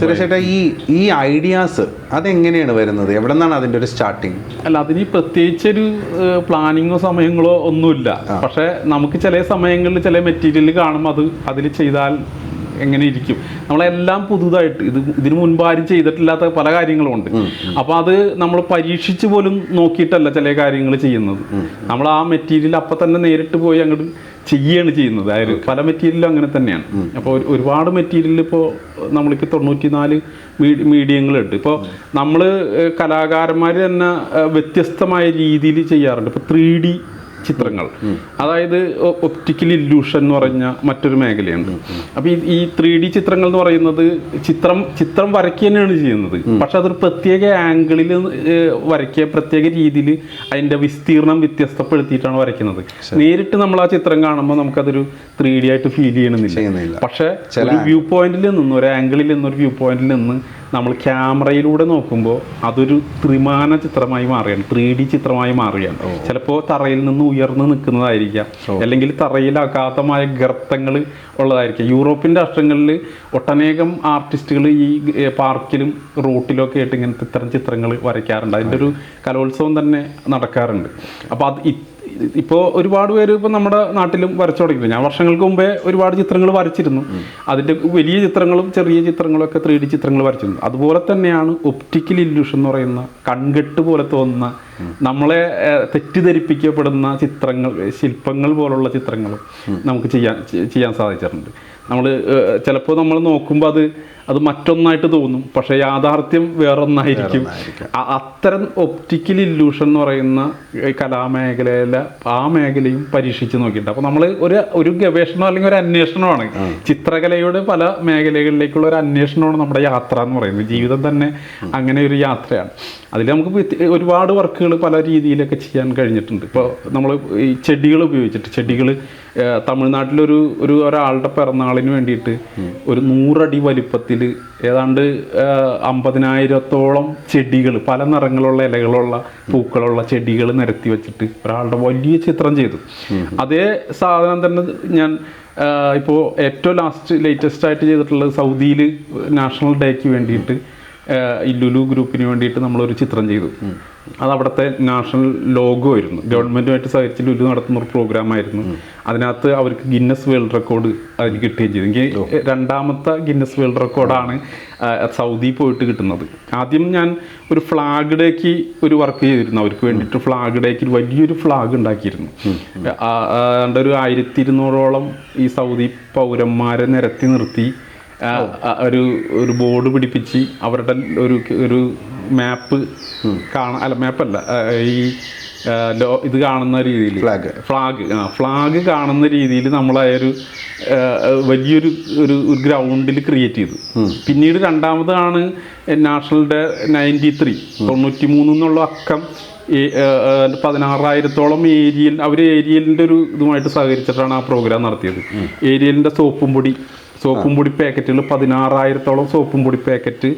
സുരേഷ് ചേട്ടാ ഈ ഈ ഐഡിയാസ് അതെങ്ങനെയാണ് വരുന്നത്? എവിടെ നിന്നാണ് അതിന്റെ ഒരു സ്റ്റാർട്ടിങ് അല്ല അതിന് പ്രത്യേകിച്ചൊരു പ്ലാനിങ്ങോ സമയങ്ങളോ ഒന്നുമില്ല. പക്ഷെ നമുക്ക് ചില സമയങ്ങളിൽ ചില മെറ്റീരിയൽ കാണുമ്പോൾ അത് അതിൽ ചെയ്താൽ എങ്ങനെ ഇരിക്കും. നമ്മളെല്ലാം പുതുതായിട്ട് ഇത് ഇതിനു മുൻപ് ആരും ചെയ്തിട്ടില്ലാത്ത പല കാര്യങ്ങളും ഉണ്ട്. അപ്പൊ അത് നമ്മൾ പരീക്ഷിച്ച് പോലും നോക്കിയിട്ടല്ല ചില കാര്യങ്ങൾ ചെയ്യുന്നത്. നമ്മൾ ആ മെറ്റീരിയൽ അപ്പൊ തന്നെ നേരിട്ട് പോയി അങ്ങോട്ട് ചെയ്യുകയാണ് ചെയ്യുന്നത്. അതായത് പല മെറ്റീരിയലും അങ്ങനെ തന്നെയാണ്. അപ്പോൾ ഒരുപാട് മെറ്റീരിയലിൽ ഇപ്പോൾ നമ്മളിപ്പോൾ തൊണ്ണൂറ്റിനാല് മീഡിയങ്ങളുണ്ട്. ഇപ്പോൾ നമ്മൾ കലാകാരന്മാർ തന്നെ വ്യത്യസ്തമായ രീതിയിൽ ചെയ്യാറുണ്ട്. ഇപ്പോൾ ത്രീ ഡി ചിത്രങ്ങൾ. അതായത് ഒപ്റ്റിക്കൽ ഇല്യൂഷൻ എന്ന് പറഞ്ഞ മറ്റൊരു മേഖലയുണ്ട്. അപ്പോൾ ഈ ത്രീ ഡി ചിത്രങ്ങൾ എന്ന് പറയുന്നത് ചിത്രം ചിത്രം വരയ്ക്കുക തന്നെയാണ് ചെയ്യുന്നത്. പക്ഷെ അതൊരു പ്രത്യേക ആംഗിളിൽ വരയ്ക്കുക പ്രത്യേക രീതിയിൽ അതിന്റെ വിസ്തീർണം വ്യത്യസ്തപ്പെടുത്തിയിട്ടാണ് വരയ്ക്കുന്നത്. നേരിട്ട് നമ്മൾ ആ ചിത്രം കാണുമ്പോൾ നമുക്കതൊരു ത്രീ ഡി ആയിട്ട് ഫീൽ ചെയ്യണമെന്നില്ല. പക്ഷേ ഒരു വ്യൂ പോയിന്റിൽ നിന്ന് ഒരു ആംഗിളിൽ നിന്ന് ഒരു വ്യൂ പോയിന്റിൽ നിന്ന് നമ്മൾ ക്യാമറയിലൂടെ നോക്കുമ്പോൾ അതൊരു ത്രിമാന ചിത്രമായി മാറുകയാണ്. ത്രീ ഡി ചിത്രമായി മാറുകയാണ്. ചിലപ്പോൾ തറയിൽ നിന്ന് ഉയർന്നു നിൽക്കുന്നതായിരിക്കാം. അല്ലെങ്കിൽ തറയിൽ അഗാധമായ ഗർത്തങ്ങൾ ഉള്ളതായിരിക്കാം. യൂറോപ്യൻ രാഷ്ട്രങ്ങളിൽ ഒട്ടനേകം ആർട്ടിസ്റ്റുകൾ ഈ പാർക്കിലും റോട്ടിലൊക്കെ ആയിട്ട് ഇങ്ങനത്തെ ഇത്തരം ചിത്രങ്ങൾ വരയ്ക്കാറുണ്ട്. അതിന്റെ ഒരു കലോത്സവം തന്നെ നടക്കാറുണ്ട്. അപ്പോൾ അത് ഇപ്പോൾ ഒരുപാട് പേര് ഇപ്പോൾ നമ്മുടെ നാട്ടിലും വരച്ചു തുടങ്ങിയത് ഞാൻ വർഷങ്ങൾക്ക് മുമ്പേ ഒരുപാട് ചിത്രങ്ങൾ വരച്ചിരുന്നു. അതിന്റെ വലിയ ചിത്രങ്ങളും ചെറിയ ചിത്രങ്ങളും ഒക്കെ ത്രീ ഡി ചിത്രങ്ങൾ വരച്ചിരുന്നു. അതുപോലെ തന്നെയാണ് ഒപ്റ്റിക്കൽ ഇല്യൂഷൻ എന്ന് പറയുന്ന കൺകെട്ട് പോലെ തോന്നുന്ന നമ്മളെ തെറ്റിദ്ധരിപ്പിക്കപ്പെടുന്ന ചിത്രങ്ങൾ ശില്പങ്ങൾ പോലുള്ള ചിത്രങ്ങൾ നമുക്ക് ചെയ്യാൻ ചെയ്യാൻ സാധിച്ചിട്ടുണ്ട്. നമ്മൾ ചിലപ്പോൾ നമ്മൾ നോക്കുമ്പോൾ അത് അത് മറ്റൊന്നായിട്ട് തോന്നും. പക്ഷെ യാഥാർത്ഥ്യം വേറൊന്നായിരിക്കും. അത്തരം ഒപ്റ്റിക്കൽ ഇല്യൂഷൻ എന്ന് പറയുന്ന കലാമേഖലയിലെ ആ മേഖലയും പരീക്ഷിച്ച് നോക്കിയിട്ടുണ്ട്. അപ്പോൾ നമ്മൾ ഒരു ഒരു ഗവേഷണം അല്ലെങ്കിൽ ഒരു അന്വേഷണമാണ് ചിത്രകലയുടെ പല മേഖലകളിലേക്കുള്ള ഒരു അന്വേഷണമാണ് നമ്മുടെ യാത്ര എന്ന് പറയുന്നത്. ജീവിതം തന്നെ അങ്ങനെ ഒരു യാത്രയാണ്. അതിൽ നമുക്ക് ഒരുപാട് വർക്കുകൾ പല രീതിയിലൊക്കെ ചെയ്യാൻ കഴിഞ്ഞിട്ടുണ്ട്. ഇപ്പോൾ നമ്മൾ ഈ ചെടികൾ ഉപയോഗിച്ചിട്ട് ചെടികൾ തമിഴ്നാട്ടിലൊരു ഒരു ഒരാളുടെ പിറന്നാളിന് വേണ്ടിയിട്ട് ഒരു നൂറടി വലിപ്പത്തിൽ ഏതാണ്ട് അമ്പതിനായിരത്തോളം ചെടികൾ പല നിറങ്ങളുള്ള ഇലകളുള്ള പൂക്കളുള്ള ചെടികൾ നിരത്തി വെച്ചിട്ട് ഒരാളുടെ വലിയ ചിത്രം ചെയ്തു. അതേ സാധനം തന്നെ ഞാൻ ഇപ്പോൾ ഏറ്റവും ലാസ്റ്റ് ലേറ്റസ്റ്റ് ആയിട്ട് ചെയ്തിട്ടുള്ളത് സൗദിയിൽ നാഷണൽ ഡേക്ക് വേണ്ടിയിട്ട് ഈ ലുലു ഗ്രൂപ്പിന് വേണ്ടിയിട്ട് നമ്മളൊരു ചിത്രം ചെയ്തു. അത് അവിടുത്തെ നാഷണൽ ലോഗോ ആയിരുന്നു. ഗവൺമെന്റുമായിട്ട് സഹകരിച്ച് ലുലു നടത്തുന്ന ഒരു പ്രോഗ്രാം ആയിരുന്നു. അതിനകത്ത് അവർക്ക് ഗിന്നസ് വേൾഡ് റെക്കോർഡ് അതിന് കിട്ടുകയും ചെയ്തു. എനിക്ക് രണ്ടാമത്തെ ഗിന്നസ് വേൾഡ് റെക്കോർഡാണ് സൗദി പോയിട്ട് കിട്ടുന്നത്. ആദ്യം ഞാൻ ഒരു ഫ്ലാഗ് ഡേക്ക് ഒരു വർക്ക് ചെയ്തിരുന്നു. അവർക്ക് വേണ്ടിയിട്ട് ഫ്ലാഗ് ഡേക്ക് വലിയൊരു ഫ്ലാഗ് ഉണ്ടാക്കിയിരുന്നു. ഒരു ആയിരത്തി ഇരുന്നൂറോളം ഈ സൗദി പൗരന്മാരെ നിരത്തി നിർത്തി ഒരു ഒരു ബോർഡ് പിടിപ്പിച്ച് അവരുടെ ഒരു ഒരു മാപ്പ് കാണാൻ അല്ല മാപ്പല്ല ഈ ലോ ഇത് കാണുന്ന രീതിയിൽ. ഫ്ലാഗ് ഫ്ലാഗ് ആ ഫ്ലാഗ് കാണുന്ന രീതിയിൽ നമ്മളായൊരു വലിയൊരു ഒരു ഒരു ഗ്രൗണ്ടിൽ ക്രിയേറ്റ് ചെയ്തു. പിന്നീട് രണ്ടാമതാണ് നാഷണൽ ഡേ നയന്റി ത്രീ തൊണ്ണൂറ്റി മൂന്ന് എന്നുള്ള അക്കം പതിനാറായിരത്തോളം ഏരിയൽ അവർ ഏരിയലിന്റെ ഒരു ഇതുമായിട്ട് സഹകരിച്ചിട്ടാണ് ആ പ്രോഗ്രാം നടത്തിയത്. ഏരിയലിന്റെ സോപ്പും പൊടി സോപ്പും പൊടി പാക്കറ്റുകൾ പതിനാറായിരത്തോളം സോപ്പും പൊടി പാക്കറ്റ്.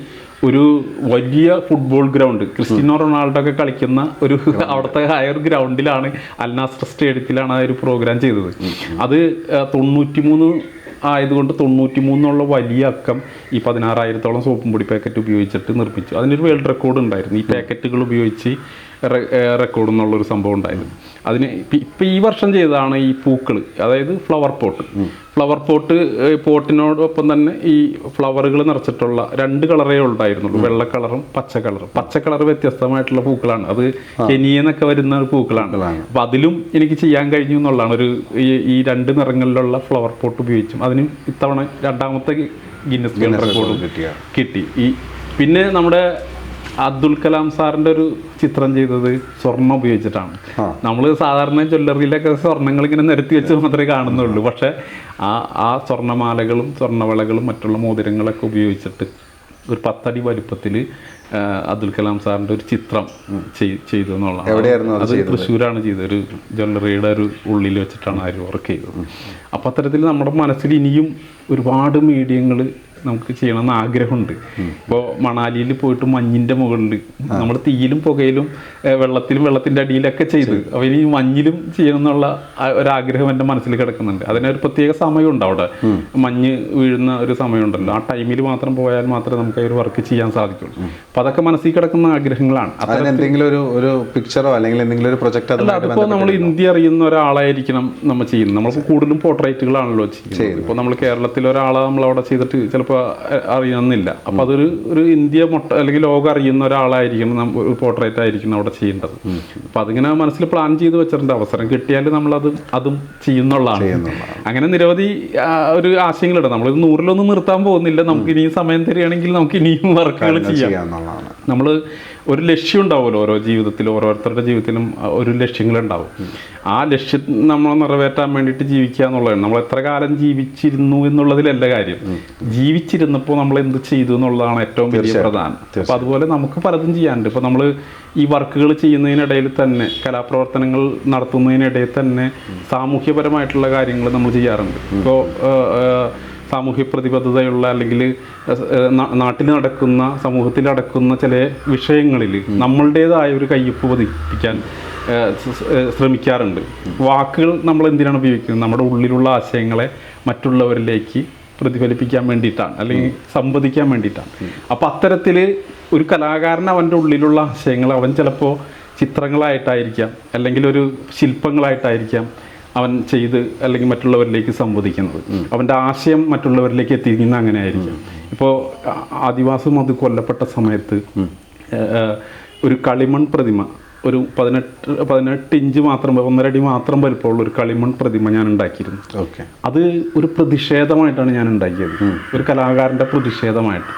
ഒരു വലിയ ഫുട്ബോൾ ഗ്രൗണ്ട് ക്രിസ്റ്റിനോ റൊണാൾഡോ ഒക്കെ കളിക്കുന്ന ഒരു അവിടുത്തെ ഹയർ ഗ്രൗണ്ടിലാണ് അൽനാസർ സ്റ്റേഡിയത്തിലാണ് ആ ഒരു പ്രോഗ്രാം ചെയ്തത്. അത് തൊണ്ണൂറ്റി മൂന്ന് ആയതുകൊണ്ട് തൊണ്ണൂറ്റി മൂന്നുള്ള വലിയ അക്കം ഈ പതിനാറായിരത്തോളം സോപ്പും പൊടി പാക്കറ്റ് ഉപയോഗിച്ചിട്ട് നിർമ്മിച്ചു. അതിനൊരു വേൾഡ് റെക്കോർഡ് ഉണ്ടായിരുന്നു. ഈ പാക്കറ്റുകൾ ഉപയോഗിച്ച് റെക്കോർഡ് എന്നുള്ളൊരു സംഭവം ഉണ്ടായിരുന്നു അതിന് ഇപ്പ- ഈ വർഷം ചെയ്തതാണ് ഈ പൂക്കൾ അതായത് ഫ്ലവർ പോട്ട് ഫ്ലവർ പോട്ട് പോട്ടിനോടൊപ്പം തന്നെ ഈ ഫ്ലവറുകൾ നിറച്ചിട്ടുള്ള രണ്ട് കളറേ ഉണ്ടായിരുന്നുള്ളൂ. വെള്ള കളറും പച്ച കളറും പച്ച കളർ വ്യത്യസ്തമായിട്ടുള്ള പൂക്കളാണ്. അത് കെനിയെന്നൊക്കെ വരുന്ന പൂക്കളാണ്. അപ്പം അതിലും എനിക്ക് ചെയ്യാൻ കഴിഞ്ഞു എന്നുള്ളതാണ്. ഒരു ഈ- രണ്ട് നിറങ്ങളിലുള്ള ഫ്ലവർ പോട്ട് ഉപയോഗിച്ചും അതിന് ഇത്തവണ രണ്ടാമത്തെ ഗിന്നസ് റെക്കോർഡും കിട്ടിയ. കിട്ടി. ഈ പിന്നെ നമ്മുടെ അബ്ദുൽ കലാം സാറിന്റെ ഒരു ചിത്രം ചെയ്തത് സ്വർണം ഉപയോഗിച്ചിട്ടാണ്. നമ്മൾ സാധാരണ ജ്വല്ലറിയിലൊക്കെ സ്വർണങ്ങൾ ഇങ്ങനെ നിരത്തി വെച്ച് മാത്രമേ കാണുന്നുള്ളൂ. പക്ഷെ ആ ആ സ്വർണമാലകളും സ്വർണവളകളും മറ്റുള്ള മോതിരങ്ങളൊക്കെ ഉപയോഗിച്ചിട്ട് ഒരു പത്തടി വലുപ്പത്തിൽ അബ്ദുൽ കലാം സാറിന്റെ ഒരു ചിത്രം ചെയ്തു എന്നുള്ളതാണ്. അത് അത് തൃശ്ശൂരാണ് ചെയ്തത്. ഒരു ജ്വല്ലറിയുടെ ഒരു ഉള്ളിൽ വെച്ചിട്ടാണ് ആര് വർക്ക് ചെയ്തത്. അപ്പം അത്തരത്തിൽ നമ്മുടെ മനസ്സിൽ ഇനിയും ഒരുപാട് മീഡിയങ്ങൾ നമുക്ക് ചെയ്യണമെന്ന് ആഗ്രഹമുണ്ട്. ഇപ്പോൾ മണാലിയിൽ പോയിട്ട് മഞ്ഞിന്റെ മുകളിൽ നമ്മൾ തീയിലും പുകയിലും വെള്ളത്തിലും വെള്ളത്തിന്റെ അടിയിലൊക്കെ ചെയ്ത് അപ്പോൾ ഇനി മഞ്ഞിലും ചെയ്യണം എന്നുള്ള ഒരാഗ്രഹം എന്റെ മനസ്സിൽ കിടക്കുന്നുണ്ട്. അതിനൊരു പ്രത്യേക സമയമുണ്ട് അവിടെ. മഞ്ഞ് വീഴുന്ന ഒരു സമയമുണ്ടല്ലോ. ആ ടൈമിൽ മാത്രം പോയാൽ മാത്രമേ നമുക്ക് ഒരു വർക്ക് ചെയ്യാൻ സാധിക്കുള്ളൂ. അപ്പോൾ അതൊക്കെ മനസ്സിൽ കിടക്കുന്ന ആഗ്രഹങ്ങളാണ്. എന്തെങ്കിലും ഒരു ഒരു പിക്ചറോ അല്ലെങ്കിൽ എന്തെങ്കിലും ഒരു പ്രൊജക്ട് അല്ല അതിപ്പോ നമ്മൾ ഇന്ത്യ അറിയുന്ന ഒരാളായിരിക്കണം നമ്മൾ ചെയ്യുന്നത്. നമ്മൾ കൂടുതലും പോർട്രേറ്റുകളാണല്ലോ ചെയ്യുന്നത്. ഇപ്പോൾ നമ്മൾ കേരളത്തിൽ ഒരാളെ നമ്മൾ അവിടെ ചെയ്തിട്ട് ചിലപ്പോൾ അറിയണമെന്നില്ല അപ്പം അതൊരു ഒരു ഇന്ത്യ മൊട്ട അല്ലെങ്കിൽ ലോകം അറിയുന്ന ഒരാളായിരിക്കും നമ്മൾ ഒരു പോർട്രേറ്റ് ആയിരിക്കും അവിടെ ചെയ്യേണ്ടത്. അപ്പം അതിങ്ങനെ മനസ്സിൽ പ്ലാൻ ചെയ്ത് വെച്ചിട്ടുണ്ട്. അവസരം കിട്ടിയാൽ നമ്മൾ അത് അതും ചെയ്യുന്നുള്ളതാണ്. അങ്ങനെ നിരവധി ഒരു ആശയങ്ങളുണ്ട്. നമ്മൾ നൂറിലൊന്നും നിർത്താൻ പോകുന്നില്ല. നമുക്ക് ഇനിയും സമയം തരികയാണെങ്കിൽ നമുക്ക് ഇനിയും വർക്കുകൾ ചെയ്യാം. നമ്മൾ ഒരു ലക്ഷ്യം ഉണ്ടാവുമല്ലോ ഓരോ ജീവിതത്തിൽ ഓരോരുത്തരുടെ ജീവിതത്തിലും ഒരു ലക്ഷ്യങ്ങളുണ്ടാവും. ആ ലക്ഷ്യം നമ്മൾ നിറവേറ്റാൻ വേണ്ടിയിട്ട് ജീവിക്കുക എന്നുള്ളതാണ്. നമ്മൾ എത്ര കാലം ജീവിച്ചിരുന്നു എന്നുള്ളതിലല്ല കാര്യം. ജീവിച്ചിരുന്നപ്പോൾ നമ്മൾ എന്ത് ചെയ്തു എന്നുള്ളതാണ് ഏറ്റവും വലിയ പ്രധാനം. അപ്പോൾ അതുപോലെ നമുക്ക് പലതും ചെയ്യാനുണ്ട്. ഇപ്പോൾ നമ്മൾ ഈ വർക്കുകൾ ചെയ്യുന്നതിനിടയിൽ തന്നെ കലാപ്രവർത്തനങ്ങൾ നടത്തുന്നതിനിടയിൽ തന്നെ സാമൂഹ്യപരമായിട്ടുള്ള കാര്യങ്ങൾ നമ്മൾ ചെയ്യാറുണ്ട്. ഇപ്പോൾ സാമൂഹ്യ പ്രതിബദ്ധതയുള്ള അല്ലെങ്കിൽ നാട്ടിൽ നടക്കുന്ന സമൂഹത്തിൽ നടക്കുന്ന ചില വിഷയങ്ങളിൽ നമ്മളുടേതായ ഒരു കയ്യൊപ്പ് പതിപ്പിക്കാൻ ശ്രമിക്കാറുണ്ട്. വാക്കുകൾ നമ്മൾ എന്തിനാണ് ഉപയോഗിക്കുന്നത്? നമ്മുടെ ഉള്ളിലുള്ള ആശയങ്ങളെ മറ്റുള്ളവരിലേക്ക് പ്രതിഫലിപ്പിക്കാൻ വേണ്ടിയിട്ടാണ് അല്ലെങ്കിൽ സംവദിക്കാൻ വേണ്ടിയിട്ടാണ്. അപ്പം അത്തരത്തിൽ ഒരു കലാകാരൻ അവന്റെ ഉള്ളിലുള്ള ആശയങ്ങൾ അവൻ ചിലപ്പോൾ ചിത്രങ്ങളായിട്ടായിരിക്കാം അല്ലെങ്കിൽ ഒരു ശില്പങ്ങളായിട്ടായിരിക്കാം അവൻ ചെയ്ത് അല്ലെങ്കിൽ മറ്റുള്ളവരിലേക്ക് സംവദിക്കുന്നത്. അവന്റെ ആശയം മറ്റുള്ളവരിലേക്ക് എത്തിക്കുന്ന അങ്ങനെ ആയിരിക്കും ഇപ്പോൾ ആദിവാസം അത് കൊല്ലപ്പെട്ട സമയത്ത് ഒരു കളിമൺ പ്രതിമ ഒരു പതിനെട്ട് പതിനെട്ട് ഇഞ്ച് മാത്രം ഒന്നരടി മാത്രം വലുപ്പമുള്ള ഒരു കളിമൺ പ്രതിമ ഞാൻ ഉണ്ടാക്കിയിരുന്നു. ഓക്കെ. അത് ഒരു പ്രതിഷേധമായിട്ടാണ് ഞാൻ ഉണ്ടാക്കിയത്. ഒരു കലാകാരന്റെ പ്രതിഷേധമായിട്ട്.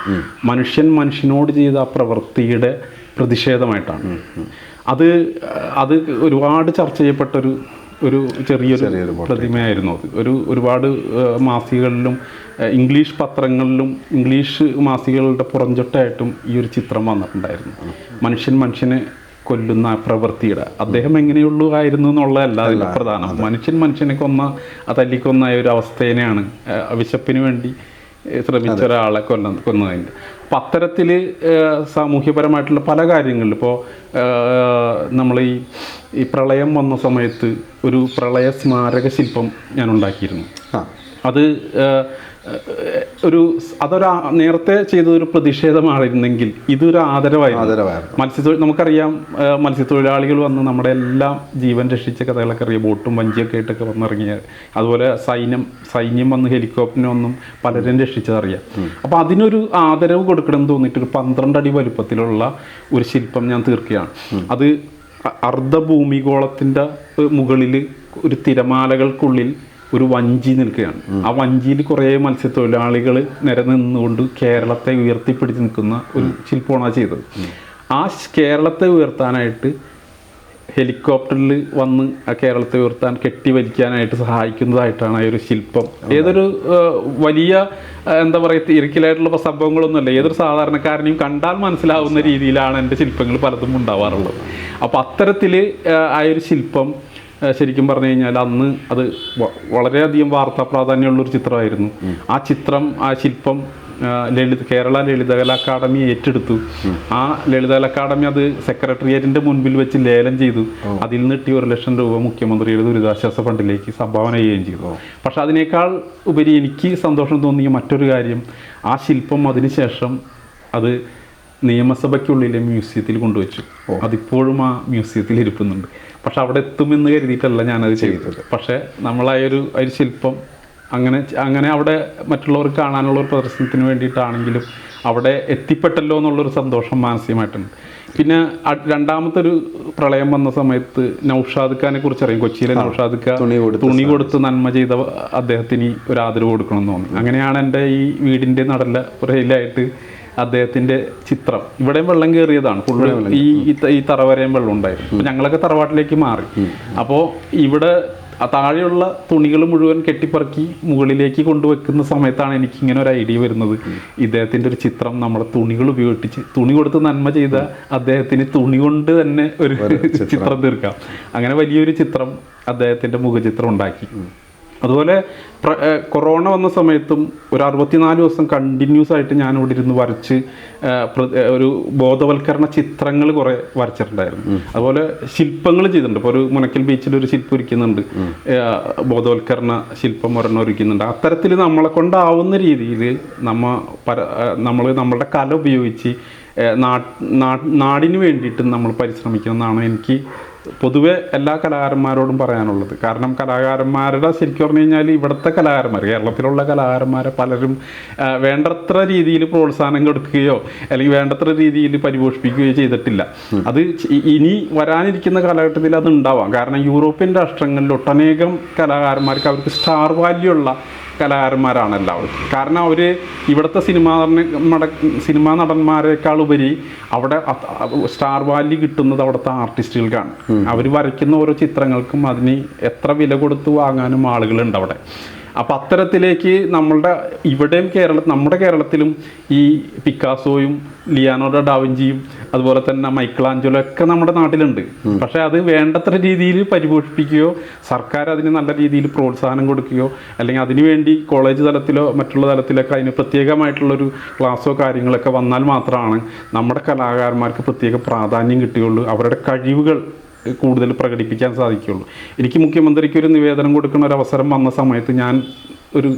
മനുഷ്യൻ മനുഷ്യനോട് ചെയ്ത ആ പ്രവൃത്തിയുടെ പ്രതിഷേധമായിട്ടാണ്. അത് അത് ഒരുപാട് ചർച്ച ചെയ്യപ്പെട്ടൊരു ഒരു ചെറിയൊരു പ്രതിമയായിരുന്നു അത്. ഒരു ഒരുപാട് മാസികകളിലും ഇംഗ്ലീഷ് പത്രങ്ങളിലും ഇംഗ്ലീഷ് മാസികകളുടെ പുറഞ്ചൊട്ടായിട്ടും ഈ ഒരു ചിത്രം വന്നിട്ടുണ്ടായിരുന്നു. മനുഷ്യൻ മനുഷ്യനെ കൊല്ലുന്ന പ്രവൃത്തിയുടെ. അദ്ദേഹം എങ്ങനെയുള്ളൂ ആയിരുന്നു എന്നുള്ളതല്ല അതിൽ പ്രധാനം. മനുഷ്യൻ മനുഷ്യനെ കൊന്ന തല്ലിക്കൊന്ന ഒരു അവസ്ഥേനെയാണ് വിശപ്പിന് വേണ്ടി ശ്രമിച്ച ഒരാളെ കൊല്ല കൊന്നതിന്റെ. അപ്പം അത്തരത്തിൽ സാമൂഹ്യപരമായിട്ടുള്ള പല കാര്യങ്ങളിലും ഇപ്പോൾ നമ്മൾ ഈ ഈ പ്രളയം വന്ന സമയത്ത് ഒരു പ്രളയ സ്മാരക ശില്പം ഞാൻ ഉണ്ടാക്കിയിരുന്നു. അത് ഒരു അതൊരു നേരത്തെ ചെയ്തൊരു പ്രതിഷേധമായിരുന്നെങ്കിൽ ഇതൊരു ആദരവായിരുന്നു. മത്സ്യത്തൊഴിൽ നമുക്കറിയാം മത്സ്യത്തൊഴിലാളികൾ വന്ന് നമ്മുടെ എല്ലാം ജീവൻ രക്ഷിച്ച കഥകളൊക്കെ അറിയാം. ബോട്ടും വഞ്ചിയൊക്കെ ആയിട്ടൊക്കെ വന്നിറങ്ങിയ അതുപോലെ സൈന്യം സൈന്യം വന്ന് ഹെലികോപ്റ്ററിനെ വന്നും പലരും രക്ഷിച്ചതറിയാം. അപ്പോൾ അതിനൊരു ആദരവ് കൊടുക്കണം എന്ന് തോന്നിയിട്ട് ഒരു പന്ത്രണ്ട് അടി വലുപ്പത്തിലുള്ള ഒരു ശില്പം ഞാൻ തീർക്കുകയാണ്. അത് അ- അർദ്ധഭൂമിഗോളത്തിന്റെ മുകളിൽ ഒരു തിരമാലകൾക്കുള്ളിൽ ഒരു വഞ്ചി നിൽക്കുകയാണ്. ആ വഞ്ചിയിൽ കുറേ മത്സ്യത്തൊഴിലാളികൾ നിരനിന്നുകൊണ്ട് കേരളത്തെ ഉയർത്തിപ്പിടിച്ച് നിൽക്കുന്ന ഒരു ശില്പമാണ് ആ ചെയ്തത്. ആ കേരളത്തെ ഉയർത്താനായിട്ട് ഹെലികോപ്റ്ററിൽ വന്ന് ആ കേരളത്തെ ഉയർത്താൻ കെട്ടി വലിക്കാനായിട്ട് സഹായിക്കുന്നതായിട്ടാണ് ആ ഒരു ശില്പം. ഏതൊരു വലിയ എന്താ പറയുക ഇരിക്കലായിട്ടുള്ള സംഭവങ്ങളൊന്നുമല്ല. ഏതൊരു സാധാരണക്കാരനെയും കണ്ടാൽ മനസ്സിലാവുന്ന രീതിയിലാണ് എന്റെ ശില്പങ്ങൾ പലതും ഉണ്ടാവാറുള്ളത്. അപ്പോൾ അത്തരത്തിൽ ആ ഒരു ശില്പം ശരിക്കും പറഞ്ഞു കഴിഞ്ഞാൽ അന്ന് അത് വളരെയധികം വാർത്താ പ്രാധാന്യമുള്ളൊരു ചിത്രമായിരുന്നു ആ ചിത്രം ആ ശില്പം ലളിത കേരള ലളിതകല അക്കാദമി ഏറ്റെടുത്തു. ആ ലളിതകല അക്കാദമി അത് സെക്രട്ടേറിയറ്റിന്റെ മുൻപിൽ വെച്ച് ലേലം ചെയ്തു. അതിൽ നിന്ന് കിട്ടിയ ഒരു ലക്ഷം രൂപ മുഖ്യമന്ത്രിയുടെ ദുരിതാശ്വാസ ഫണ്ടിലേക്ക് സംഭാവന ചെയ്യുകയും ചെയ്തു. പക്ഷെ അതിനേക്കാൾ ഉപരി എനിക്ക് സന്തോഷം തോന്നിയ മറ്റൊരു കാര്യം ആ ശില്പം അതിനുശേഷം അത് നിയമസഭയ്ക്കുള്ളിലെ മ്യൂസിയത്തിൽ കൊണ്ടുവച്ചു. അതിപ്പോഴും ആ മ്യൂസിയത്തിൽ ഇരിക്കുന്നുണ്ട് പക്ഷെ അവിടെ എത്തുമെന്ന് കരുതിയിട്ടല്ല ഞാനത് ചെയ്തത്. പക്ഷെ നമ്മളായൊരു ഒരു ഒരു ശില്പം അങ്ങനെ അങ്ങനെ അവിടെ മറ്റുള്ളവർക്ക് കാണാനുള്ള ഒരു പ്രദർശനത്തിന് വേണ്ടിയിട്ടാണെങ്കിലും അവിടെ എത്തിപ്പെട്ടല്ലോ എന്നുള്ളൊരു സന്തോഷം മാനസികമായിട്ടുണ്ട്. പിന്നെ രണ്ടാമത്തൊരു രണ്ടാമത്തെ ഒരു പ്രളയം വന്ന സമയത്ത് നൗഷാദ് ഖാനെ കുറിച്ച് അറിയാം. കൊച്ചിയിലെ നൗഷാദ് ഖാൻ തുണി കൊടുത്ത് നന്മ ചെയ്ത അദ്ദേഹത്തിന് ഒരു ആദരവ് കൊടുക്കണം എന്ന് തോന്നി അങ്ങനെയാണ് എന്റെ ഈ വീടിന്റെ നടല പുറയിലായിട്ട് അദ്ദേഹത്തിന്റെ ചിത്രം. ഇവിടെയും വെള്ളം കയറിയതാണ്. ഫുള്ള് ഈ ഈ തറവരെയും വെള്ളം ഉണ്ടായിരുന്നു. ഞങ്ങളൊക്കെ തറവാട്ടിലേക്ക് മാറി. അപ്പോൾ ഇവിടെ ആ താഴെയുള്ള തുണികൾ മുഴുവൻ കെട്ടിപ്പറക്കി മുകളിലേക്ക് കൊണ്ടുവെക്കുന്ന സമയത്താണ് എനിക്ക് ഇങ്ങനെ ഒരു ഐഡിയ വരുന്നത്. ഇദ്ദേഹത്തിന്റെ ഒരു ചിത്രം നമ്മുടെ തുണികൾ ഉപയോഗിച്ച് തുണി കൊടുത്ത് നന്മ ചെയ്ത അദ്ദേഹത്തിന് തുണി കൊണ്ട് തന്നെ ഒരു ചിത്രം തീർക്കാം. അങ്ങനെ വലിയൊരു ചിത്രം അദ്ദേഹത്തിന്റെ മുഖചിത്രം ഉണ്ടാക്കി. അതുപോലെ പ്ര- കൊറോണ വന്ന സമയത്തും ഒരു അറുപത്തിനാല് ദിവസം കണ്ടിന്യൂസ് ആയിട്ട് ഞാൻ ഇവിടെ ഇരുന്ന് വരച്ച് ഒരു ബോധവൽക്കരണ ചിത്രങ്ങൾ കുറേ വരച്ചിട്ടുണ്ടായിരുന്നു. അതുപോലെ ശില്പങ്ങൾ ചെയ്തിട്ടുണ്ട്. ഇപ്പോൾ ഒരു മുനക്കൽ ബീച്ചിൽ ഒരു ശില്പം ഒരുക്കുന്നുണ്ട്. ബോധവൽക്കരണ ശില്പം ഒരെണ്ണം ഒരുക്കുന്നുണ്ട്. അത്തരത്തിൽ നമ്മളെ കൊണ്ടാവുന്ന രീതിയിൽ നമ്മ പര നമ്മൾ നമ്മളുടെ കല ഉപയോഗിച്ച് നാടിന് വേണ്ടിയിട്ട് നമ്മൾ പരിശ്രമിക്കണം എന്നാണ് എനിക്ക് പൊതുവെ എല്ലാ കലാകാരന്മാരോടും പറയാനുള്ളത്. കാരണം കലാകാരന്മാരുടെ ശരിക്കും പറഞ്ഞു കഴിഞ്ഞാൽ ഇവിടുത്തെ കലാകാരന്മാർ കേരളത്തിലുള്ള കലാകാരന്മാരെ പലരും വേണ്ടത്ര രീതിയിൽ പ്രോത്സാഹനം കൊടുക്കുകയോ അല്ലെങ്കിൽ വേണ്ടത്ര രീതിയിൽ പരിപോഷിപ്പിക്കുകയോ ചെയ്തിട്ടില്ല. അത് ഇനി വരാനിരിക്കുന്ന കാലഘട്ടത്തിൽ അത് ഉണ്ടാവാം. കാരണം യൂറോപ്യൻ രാഷ്ട്രങ്ങളിൽ ഒട്ടനേകം കലാകാരന്മാർക്ക് അവർക്ക് സ്റ്റാർ വാല്യൂ ഉള്ള കലാകാരന്മാരാണ് എല്ലാവരും കാരണം അവർ ഇവിടുത്തെ സിനിമാ സിനിമാ നടന്മാരെക്കാൾ ഉപരി അവിടെ സ്റ്റാർ വാല്യൂ കിട്ടുന്നത് അവിടുത്തെ ആർട്ടിസ്റ്റുകൾക്കാണ്. അവർ വരയ്ക്കുന്ന ഓരോ ചിത്രങ്ങൾക്കും അതിന് എത്ര വില കൊടുത്ത് വാങ്ങാനും ആളുകളുണ്ട് അവിടെ. അപ്പം അത്തരത്തിലേക്ക് നമ്മളുടെ ഇവിടെയും കേരള നമ്മുടെ കേരളത്തിലും ഈ പിക്കാസോയും ലിയാനോഡോ ഡാവിഞ്ചിയും അതുപോലെ തന്നെ മൈക്കിളാഞ്ചലോ ഒക്കെ നമ്മുടെ നാട്ടിലുണ്ട്. പക്ഷെ അത് വേണ്ടത്ര രീതിയിൽ പരിപോഷിപ്പിക്കുകയോ സർക്കാർ അതിന് നല്ല രീതിയിൽ പ്രോത്സാഹനം കൊടുക്കുകയോ അല്ലെങ്കിൽ അതിനുവേണ്ടി കോളേജ് തലത്തിലോ മറ്റുള്ള തലത്തിലൊക്കെ അതിന് പ്രത്യേകമായിട്ടുള്ളൊരു ക്ലാസ്സോ കാര്യങ്ങളൊക്കെ വന്നാൽ മാത്രമാണ് നമ്മുടെ കലാകാരന്മാർക്ക് പ്രത്യേക പ്രാധാന്യം കിട്ടുകയുള്ളൂ. അവരുടെ കഴിവുകൾ കൂടുതൽ പ്രകടിപ്പിക്കാൻ സാധിക്കുകയുള്ളൂ. എനിക്ക് മുഖ്യമന്ത്രിക്ക് ഒരു നിവേദനം കൊടുക്കുന്ന ഒരു അവസരം വന്ന സമയത്ത് ഞാൻ ഒരു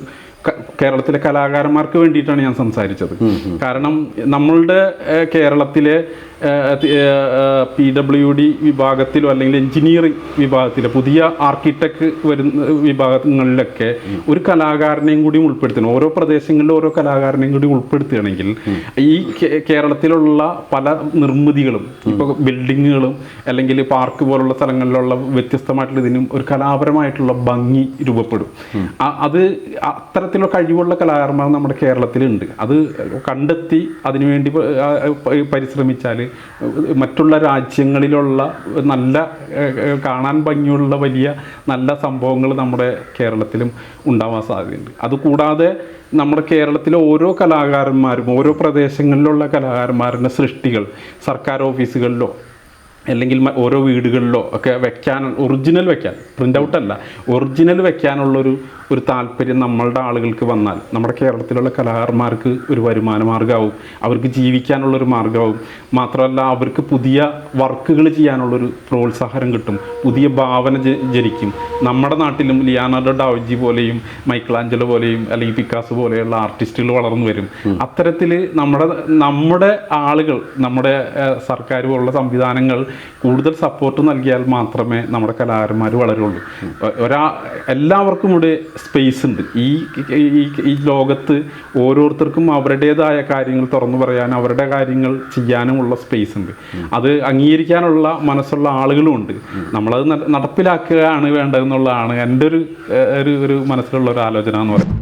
കേരളത്തിലെ കലാകാരന്മാർക്ക് വേണ്ടിയിട്ടാണ് ഞാൻ സംസാരിച്ചത്. കാരണം നമ്മളുടെ കേരളത്തിലെ പി ഡബ്ല്യു ഡി വിഭാഗത്തിലോ അല്ലെങ്കിൽ എഞ്ചിനീയറിംഗ് വിഭാഗത്തിലോ പുതിയ ആർക്കിടെക്ട് വരുന്ന വിഭാഗങ്ങളിലൊക്കെ ഒരു കലാകാരനെയും കൂടി ഉൾപ്പെടുത്തണം. ഓരോ പ്രദേശങ്ങളിലും ഓരോ കലാകാരനെയും കൂടി ഉൾപ്പെടുത്തുകയാണെങ്കിൽ ഈ കേരളത്തിലുള്ള പല നിർമ്മിതികളും ഇപ്പോൾ ബിൽഡിങ്ങുകളും അല്ലെങ്കിൽ പാർക്ക് പോലുള്ള സ്ഥലങ്ങളിലുള്ള വ്യത്യസ്തമായിട്ടുള്ള ഇതിനും ഒരു കലാപരമായിട്ടുള്ള ഭംഗി രൂപപ്പെടും. അത് അത്തരത്തിലുള്ള കഴിവുള്ള കലാകാരന്മാർ നമ്മുടെ കേരളത്തിലുണ്ട്. അത് കണ്ടെത്തി അതിനുവേണ്ടി പരിശ്രമിച്ചാൽ മറ്റുള്ള രാജ്യങ്ങളിലുള്ള നല്ല കാണാൻ ഭംഗിയുള്ള വലിയ നല്ല സംഭവങ്ങൾ നമ്മുടെ കേരളത്തിലും ഉണ്ടാവാൻ സാധ്യതയുണ്ട്. അതുകൂടാതെ നമ്മുടെ കേരളത്തിലെ ഓരോ കലാകാരന്മാരും ഓരോ പ്രദേശങ്ങളിലുള്ള കലാകാരന്മാരുടെ സൃഷ്ടികൾ സർക്കാർ ഓഫീസുകളിലോ അല്ലെങ്കിൽ ഓരോ വീടുകളിലോ ഒക്കെ വെക്കാൻ ഒറിജിനൽ വെക്കാൻ പ്രിന്റ് ഔട്ട് അല്ല ഒറിജിനൽ വെക്കാനുള്ളൊരു ഒരു താല്പര്യം നമ്മളുടെ ആളുകൾക്ക് വന്നാൽ നമ്മുടെ കേരളത്തിലുള്ള കലാകാരന്മാർക്ക് ഒരു വരുമാന മാർഗമാവും. അവർക്ക് ജീവിക്കാനുള്ളൊരു മാർഗമാവും. മാത്രമല്ല അവർക്ക് പുതിയ വർക്കുകൾ ചെയ്യാനുള്ളൊരു പ്രോത്സാഹനം കിട്ടും. പുതിയ ഭാവന ജ- ജനിക്കും. നമ്മുടെ നാട്ടിലും ലിയാനാർഡോ ഡാവിഞ്ചി പോലെയും മൈക്കിളാഞ്ചലോ പോലെയും അല്ലെങ്കിൽ പിക്കാസ് പോലെയുള്ള ആർട്ടിസ്റ്റുകൾ വളർന്നു വരും. അത്തരത്തിൽ നമ്മുടെ നമ്മുടെ ആളുകൾ നമ്മുടെ സർക്കാർ പോലുള്ള സംവിധാനങ്ങൾ കൂടുതൽ സപ്പോർട്ട് നൽകിയാൽ മാത്രമേ നമ്മുടെ കലാകാരന്മാർ വളരുള്ളൂ. ഒരാ എല്ലാവർക്കും ഇവിടെ സ്പേസ് ഉണ്ട്. ഈ ഈ ലോകത്ത് ഓരോരുത്തർക്കും അവരുടേതായ കാര്യങ്ങൾ തുറന്നു പറയാൻ അവരുടെ കാര്യങ്ങൾ ചെയ്യാനുമുള്ള സ്പേസ് ഉണ്ട്. അത് അംഗീകരിക്കാനുള്ള മനസ്സുള്ള ആളുകളും ഉണ്ട്. നമ്മളത് നട- നടപ്പിലാക്കുകയാണ് വേണ്ടതെന്നുള്ളതാണ് എന്റെ ഒരു ഒരു ഒരു മനസ്സിലുള്ള ഒരു ആലോചന എന്ന് പറയുന്നത്.